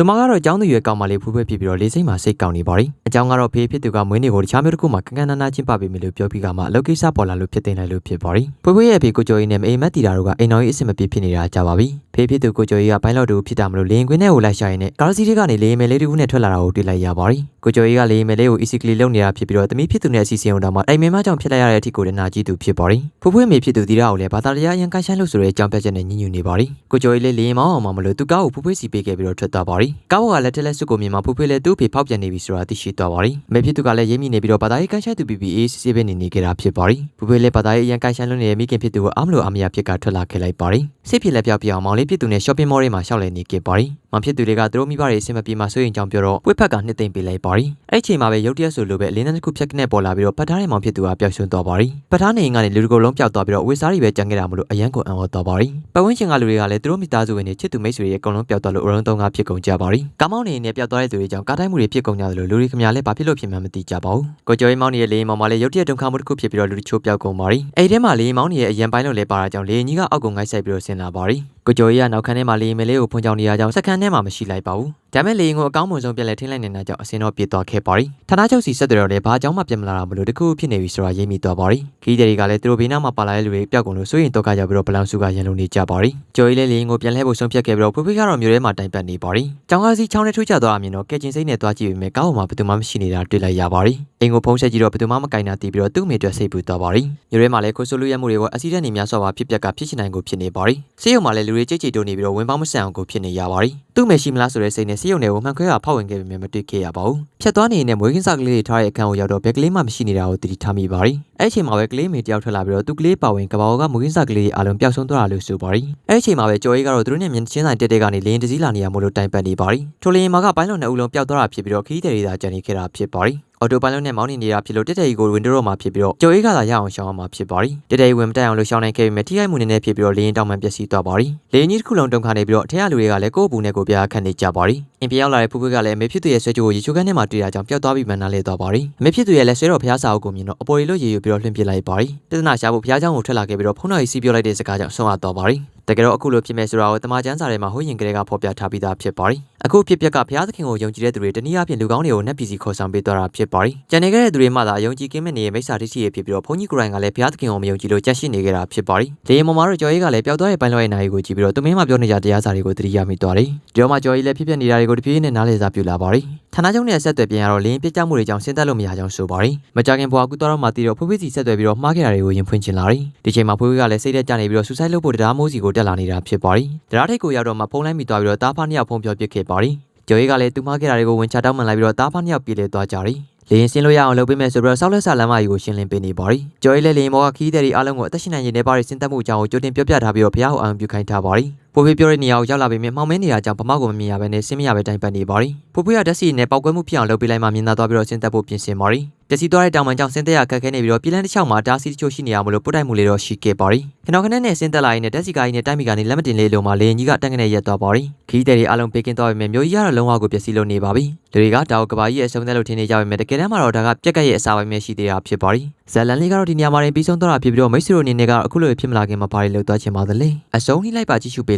သူမကတော့အကြောင်းသူရွယ်ကောင်းမလေးဖူးဖဲဖြစ်ပြီးတော့လေးစိမ့်မှာစိတ်ကောင်းနေပါရီအကြောင်းကတော့ဖေးဖြစ်သူကမွေးနေ့ကိုတခြားမျိုးတစ်ခုမှာကန်ကန်နာနာချင်းပပေးမယ်လို့ပြောပြီးကမှအလုပ်ကိစ္စပေါ်လာလို့ဖြစ်တင်လိုက်လို့ဖြစ်ပါရီဖွေးဖွေးရဲ့ဖေကိုကျော်ကြီးနဲ့မအေးမက်တီတာတို့ကအိမ်တော်ကြီးအဆင်မပြေဖြစ်နေတာကြာပါပြီဖေးဖြစ်သူကိုကျော်ကြီးကဘိုင်းလောက်တူဖြစ်တာမလို့လေရင်ခွင်းထဲကိုလိုက်ရှာရင်းနဲ့ကားစီးတွေကနေလေရင်မယ်လေးတစ်ခုနဲ့ထွက်လာတာကိုတွေ့လိုက်ရပါရီကိုကျော်ကြီးကလေရင်မယ်လေးကို easily လုံနေတာဖြစ်ပြီးတော့တမီးဖြစ်သူနဲ့အစီအစဉ်အောင်တော့မှတိုင်မင်မကြောင့်ဖြစ်လိုက်ရတဲ့အထိကိုလည်းနာကြည့်သူဖြစ်ပါရီဖွေးဖွေးမေဖြစ်သူတီတာကိုလည်းဘာသာတရားရန်ကိုင်းဆိုင်လို့ဆိုတဲ့အကြောင်းပြချက်နဲ့ညှဉ်းညူနေပါရီကိုကျော်ကြီးလည်းလေရင်မောင်းအောင်မလို့သူကားကိုဖွေးဖွေးစီပေးခဲ့ပြီးတော့ထွက်သွားပါရီကားဘောကလည်းတက်လက်စွပ်ကိုမြင်မှဖွေးဖွေးလည်းသူ့ဖေဖောက်ပြန်နေပြီဆိုတာသိရှိသွားပါရီမေဖြစ်သူကလည်းရိပ်မိနေပြီးတော့ဘာသာရေးကိုင်းဆိုင်သူ PPA စစ်စစ်ပဲနေနေကြတာဖြစ်ပါရီဖွေးဖွေးလည်းဘာသာရေးအရန်ကိုင်းဆိုင်လို့နေတဲ့မိခင်ဖြစ်သူကိုအားမလို့အားမရဖြစ်ကထွက်လာခဲ့လိုက်ပါရီစိတ်ဖြစ်လက်ပြောက်ပြောင်မောင်လေးဖြစ်သူနဲ့ shopping mall တွေမှာရှောက်လည်နေခဲ့ပါရီမောင်ဖြစ်သူတွေကသူတို့မိဘတွေအဆင်မပြေမှဆိုရင်ကြောင့်ပြောတော့ပွေဖက်ကနှစ်သိမ့်ပေးလိုက်ပါရီအဲ့ဒီချိန်မှာပဲရုတ်တရက်ဆိုလိုပဲအလင်းတန်းတစ်ခုဖြက်ကနေပေါ်လာပြီးတော့ပတ်ထားတဲ့မောင်ဖြစ်သူကပျောက်ဆုံးသွားပါရီပတ်ထားနေရင်ကနေလူတကိုယ်လုံးပျောက်သွားပြီးတော့ဝေစားတွေပဲကြံခဲ့တာမလို့အရန်ကိုအံ့ဩသွားပါရီပတ်ဝန်းကျင်ကလူတွေကလည်းသူတို့မိသားစုဝင်တွေချစ်သူမိတ်ဆွေတွေအကုန်လုံးပျောက်သွားလို့အရုံးသုံးကဖြစ်ကုန်ကြပါရီကားမောင်းနေနေပျောက်သွားတဲ့သူတွေကြောင့်ကားတိုင်းမှုတွေဖြစ်ကုန်ကြတယ်လို့လူတွေခမရလဲဘာဖြစ်လို့ဖြစ်မှန်းမသိကြပါဘူးကိုကျော်ရင်မောင်းနေတဲ့လေရင်မောင်မလေးရုတ်တရက်ဒုက္ခမှုတစ်ခုဖြစ်ပြီးတော့လူတချို့ပျောက်ကုန်ပါရီအဲ့ဒီထဲမှာလေရင်မောင်းနေရဲ့အရန်ပိုင်းလို့လဲပါတာကြောင့်လေရင်ကြီးကအောက်ကုန်ငိုက်ဆိုင်ပြီးတော့ဆင်းလာပါရီ ကိုကျော်ကြီးကနောက်ခန်းထဲမှာလေရင်မလေးကိုဖွင့်ချောင်းနေရကြောင်းစက္ကန့်ထဲမှာမရှိလိုက်ပါဘူးဒါမဲ့လေရင်ကိုအကောင်းမွန်ဆုံးပြက်လက်ထင်းလိုက်နေတာကြောင့်အစင်တော့ပြေးသွားခဲ့ပါရီဌာနချုပ်စီဆက်တယ်တော့လေဘာအကြောင်းမှပြင်မလာတာမလို့တခုဖြစ်နေပြီဆိုတာရိပ်မိသွားပါရီခီးတဲ့တွေကလည်းသူတို့ဘေးနားမှာပါလာတဲ့လူတွေပျောက်ကုန်လို့စိုးရင်တော့ကကြပြီးတော့ဘလောင်စုကရန်လုံနေကြပါရီကျော်ကြီးလည်းလေရင်ကိုပြန်လှည့်ဖို့ဆုံးဖြတ်ခဲ့ပြီးတော့ဖွေးဖွေးကတော့မျိုးထဲမှာတိုင်ပတ်နေပါရီကျောင်းကားစီချောင်းနဲ့ထွေးချသွားအမြင်တော့ကဲကျင်စိတ်နဲ့သွားကြည့်ပေမဲ့ကားပေါ်မှာဘယ်သူမှမရှိနေတာတွေ့လိုက်ရပါရီအိမ်ကိုဖုံးဆက်ကြည့်တော့ဘယ်သူမှမကင်တာတီးပြီးတော့သူ့မိအတွက်စိတ်ပူသွားပါရီမျိုးထဲမှာလည်းခိုးဆိုးလူရဲမှုတွေကိုအစီတဲ့နေများစွာပါဖြစ်ပျက်ကဖြစ်ချင်နိုင်ကိုဖြစ်နေပါရီစေးရုံမှာလည်းလူတွေကြိတ်ကြိတ်တိုးနေပြီးတော့ဝင်ပေါင်းမဆန်အောင်ကိုဖြစ်နေရပါရီသူ့မရှိမလားဆိုတဲ့စိတ်နဲ့စေးရုံတွေကိုမှန်ခွဲကဖောက်ဝင်ခဲ့ပေမဲ့မတွေ့ခဲ့ရပါဘူးဖြတ်သွားနေနေတဲ့မွေးကင်းစကလေးတွေထားတဲ့အခန်းကိုရောက်တော့ဘက်ကလေးမှမရှိနေတာကိုသတိထားမိပါရီအဲ့အချိန်မှာပဲကလေးမေတယောက်ထွက်လာပြီးတော့သူကလေးပါဝင်ကဘာကမွေးကင်းစကလေးတွေအလုံးပျောက်ဆုံးသွားတာလို့ဆိုပါရီအဲ့အချိန်မှာပဲကျော်ကြီးကတော့သူတို့နဲ့မျက်ချင်းဆိုင်တက်တက်ကနေလင်းတစည်းလာနေရမို့လို့တိုင်ပတ်နေပါရီထိုလင်းမာကပိုင်းလုံးနှစ်ဦးလုံးပျောက်သွားတာဖြစ်ပြီးတော့ခီးတဲ့ရီသာကြံနေခဲ့တာဖြစ်ပါရီ အော်တိုပိုင်လော့နဲ့မောင်းနေနေတာဖြစ်လို့တက်တက်ကြီးကိုဝင်တော့မှာဖြစ်ပြီးတော့ကျော်အေးကသာရအောင်ရှောင်းအောင်မှာဖြစ်ပါရီတက်တက်ကြီးဝင်မတက်အောင်လို့ရှောင်းနိုင်ခဲ့ပေမဲ့ထိခိုက်မှုနည်းနည်းဖြစ်ပြီးတော့လေရင်တောင်မှပျက်စီးသွားပါရီလေရင်ကြီးတစ်ခုလုံးတုံခါနေပြီးတော့အထက်လူတွေကလည်းကိုယ့်အပူနဲ့ကိုယ်ပြားခတ်နေကြပါရီအင်ပြရောက်လာတဲ့ဖူးဖွေးကလည်းအမေဖြစ်သူရဲ့ဆွဲကြိုးကိုရေချိုးခန်းထဲမှာတွေ့တာကြောင့်ပျောက်သွားပြီးမှနားလဲသွားပါရီအမေဖြစ်သူရဲ့လည်းဆွဲတော်ဖျားစာအုပ်ကိုမြင်တော့အပေါ်ရီလို့ရေယူပြီးတော့လွှင့်ပစ်လိုက်ပါရီတဒနာရှာဖို့ဖျားเจ้าကိုထွက်လာခဲ့ပြီးတော့ဖုန်းတော်ကြီးစီးပြောလိုက်တဲ့စကားကြောင့်ဆုံးသွားပါရီတကယ်တော့အခုလိုဖြစ်မဲ့ဆိုတာကိုတမန်ကျမ်းစာထဲမှာဟိုးရင်ကလေးကဖော်ပြထားပြီးသားဖြစ်ပါရီ အခုဖြစ်ပျက်ကဘုရားသခင်ကိုယုံကြည်တဲ့သူတွေတနည်းအားဖြင့်လူကောင်းတွေကိုနှက်ပစ္စည်းခေါ်ဆောင်ပေးသွားတာဖြစ်ပါရီကျန်နေခဲ့တဲ့သူတွေမှသာယုံကြည်ကင်းမဲ့နေတဲ့မိစ္ဆာဒိဋ္ဌိတွေဖြစ်ပြီးတော့ဘုန်းကြီးကိုရိုင်းကလည်းဘုရားသခင်ကိုမယုံကြည်လို့ကြက်ရှိနေကြတာဖြစ်ပါရီလေယာဉ်ပေါ်မှာတော့ကျော်ကြီးကလည်းပျောက်သွားတဲ့ပိုင်းလွှဲရဲ့နိုင်ကိုကြည့်ပြီးတော့သူမင်းမပြောနေကြတရားစာတွေကိုသတိရမိသွားတယ်ဒီတော့မှကျော်ကြီးလည်းဖြစ်ဖြစ်နေတာတွေကိုတပြေးနဲ့နားလည်စာပြလာပါရီဌာနချုပ်နဲ့ဆက်သွယ်ပြန်ရတော့လင်းပြကြမှုတွေကြောင့်ဆင်းသက်လို့မရကြောင်းဆိုပါရီမကြခင်ဘွားကူတော်တော့မှတီးတော့ဖွေးဖွေးစီဆက်သွယ်ပြီးတော့မှားခဲ့တာတွေကိုရင်ဖွင့်ချင်လာရီဒီချိန်မှာဖွေးဖွေးကလည်းစိတ်သက်ကြနေပြီးတော့ဆူဆိုက်လုပ်ဖို့တရားမိုးစီကိုတက်လာနေတာဖြစ်ပါရီတရားထိတ်ကိုရောက်တော့မှဖုန်းလိုက်မိသွားပြီးတော့တားဖားနှစ်ယောက်ဖုန်းပြောပစ်ခဲ့ပါရီကျော်ကြီးကလည်းသူမှားခဲ့တာတွေကိုဝင်ချတောင်းမှန်လိုက်ပြီးတော့တားဖားနှစ်ယောက်ပြေးလေသွားကြရီလေရင်ဆင်းလို့ရအောင်လုပ်ပေးမယ်ဆိုပြီးတော့ဆောက်လက်ဆလမ်းမကြီးကိုရှင်းလင်းပေးနေပါရီကျော်ကြီးလည်းလေရင်ဘောကခီးတဲ့ဒီအားလုံးကိုအသက်ရှင်နိုင်ရင်လည်းပါရီဆင်းသက်မှုအကြောင်းကိုကြိုတင်ပြောပြထားပြီးတော့ဘုရားဟောအောင်ပြုခိုင်းထားပါရီပိုဖေးပြောတဲ့နေရာကိုရောက်လာပေမဲ့မှောင်မဲနေရာကြောင့်ဗမောက်ကိုမမြင်ရဘဲနဲ့ဆင်းမရဘဲတိုင်ပတ်နေပါရီပိုဖေးကဓာတ်စီနဲ့ပောက်ကွဲမှုဖြစ်အောင်လုပ်ပေးလိုက်မှမြင်သာသွားပြီးတော့ဆင်းသက်ဖို့ပြင်ဆင်ပါရီတစီသွားတဲ့တောင်ပန်ကြောင့်ဆင်းသက်ရခက်ခဲနေပြီးတော့ပြည်လန်းတစ်လျှောက်မှာတားဆီးတချို့ရှိနေရမလို့ပုတ်တိုက်မှုလေးတော့ရှိခဲ့ပါရီခနောက်ခနဲ့နဲ့ဆင်းသက်လာရင်နဲ့တက်စီကားကြီးနဲ့တိုက်မီကနေလက်မတင်လေးလုံးမှာလေရင်ကြီးကတန်းကနေရက်သွားပါရီခီးတဲ့တွေအားလုံးပေးကင်းသွားပေမဲ့မျိုးကြီးကတော့လုံးဝကိုပျက်စီးလို့နေပါပြီလူတွေကတောက်ကဘာကြီးရဲ့အဆုံးသက်လို့ထင်နေကြပေမဲ့တကယ်တမ်းမှာတော့ဒါကပြက်ကရဲ့အစာပိုင်းပဲရှိသေးတာဖြစ်ပါရီဇလန်လေးကတော့ဒီနေရာမှာရင်ပြီးဆုံးသွားတာဖြစ်ပြီးတော့မိတ်ဆွေတို့အနေနဲ့ကအခုလိုဖြစ်မလာခင်မှာဘာတွေလုပ်သွားချင်ပါသလဲအဆုံးထိလိုက်ပါကြည့်ရှုပေး